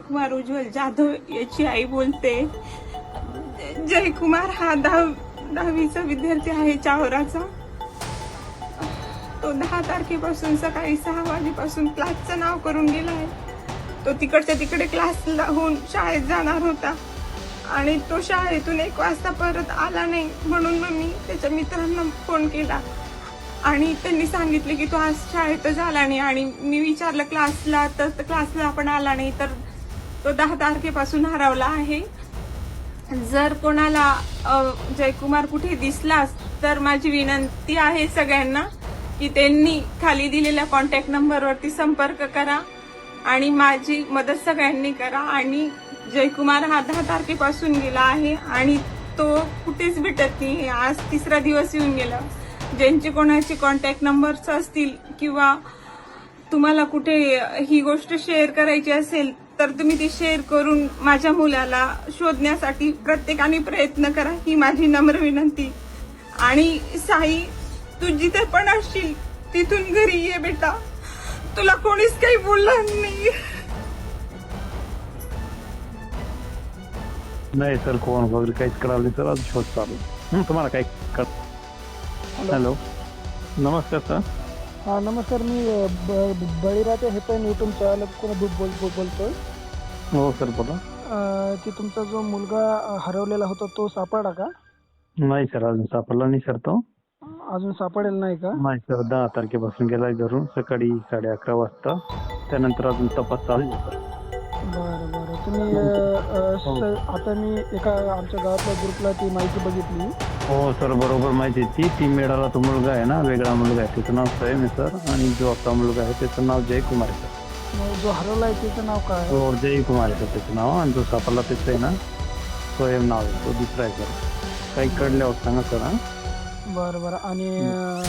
जयकुमार उज्ज्वल जाधव याची आई बोलते. जयकुमार हा दहाव दहावीचा विद्यार्थी आहे चावराचा. तो दहा तारखेपासून सकाळी सहा वाजेपासून क्लासचं नाव करून गेला आहे. तो तिकडच्या तिकडे क्लासला होऊन शाळेत जाणार होता. आणि तो शाळेतून एक वाजता परत आला नाही म्हणून मग मी त्याच्या मित्रांना फोन केला. आणि त्यांनी सांगितले की तो आज शाळेतच आला नाही आणि मी विचारलं क्लासला तर क्लासला आपण आला नाही तर तो दहा तारखेपासून हरवला आहे. जर कोणाला जयकुमार कुठे दिसलास तर माझी विनंती आहे सगळ्यांना की त्यांनी खाली दिलेल्या कॉन्टॅक्ट नंबरवरती संपर्क करा आणि माझी मदत सगळ्यांनी करा आणि जयकुमार हा दहा तारखेपासून गेला आहे आणि तो कुठेच भेटत नाही. आज तिसरा दिवस येऊन गेला. ज्यांचे कोणाचे कॉन्टॅक्ट नंबर्स असतील किंवा तुम्हाला कुठे ही गोष्ट शेअर करायची असेल तर तुम्ही ती शेअर करून माझ्या मुलाला शोधण्यासाठी प्रत्येकाने प्रयत्न करा ही माझी नम्र विनंती. आणि साई तू जिथे पण असशील तिथून घरी ये बेटा. तुला कोणीच काही बोलणार नाही. नाही सर कोण वगैरे काहीच कळालं तर आज शोध चालू. तुम्हाला काही कळ हॅलो नमस्कार सर हा नमस्कार मी ब- बळीराजा हे पण युट्यूब चॅनल कोण बोल बोल बोल- बोलतोय. हो सर बोला. अ, की तुमचा जो मुलगा अ, हरवलेला होता तो सापडला का? नाही सर अजून सापडला नाही सर तो. अजून सापडेल नाही का? नाही सर दहा तारखेपासून गेलाय घरून सकाळी साडे अकरा वाजता. त्यानंतर अजून तपास चालू आहे सर. बरं बरं. तुम्ही अ, स- आता मी एका आमच्या गावातल्या ग्रुपला ती माहिती बघितली. हो सर बरोबर माहिती आहे ती. ती मेळाला तो मुलगा आहे ना वेगळा मुलगा आहे. त्याचं नाव स्वयं आहे सर. आणि जो आपला मुलगा आहे त्याचं नाव जयकुमार आहे सर. मग जो हरवलाय त्याचं नाव काय? हो जयकुमार आहे सर त्याचं नाव. आणि जो सापडला त्याचं आहे ना स्वयं नाव आहे. तो दुसरा आहे सर. काही कळल्यावर सांगा सर हा? बरं बरं. आणि अ,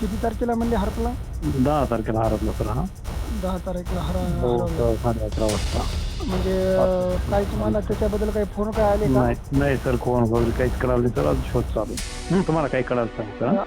किती तारखेला म्हणजे हरपला? दहा तारखेला हरवला सर हा. दहा तारखेला हर हो हरवला. सर साडे अकरा वाजता म्हणजे अ, काही तुम्हाला त्याच्याबद्दल काही फोन काय आले का? नाही नाही सर कोण वगैरे काहीच कळालं नाही सर आज शोध चालू आहे. हं, तुम्हाला काही कळालं सांग सर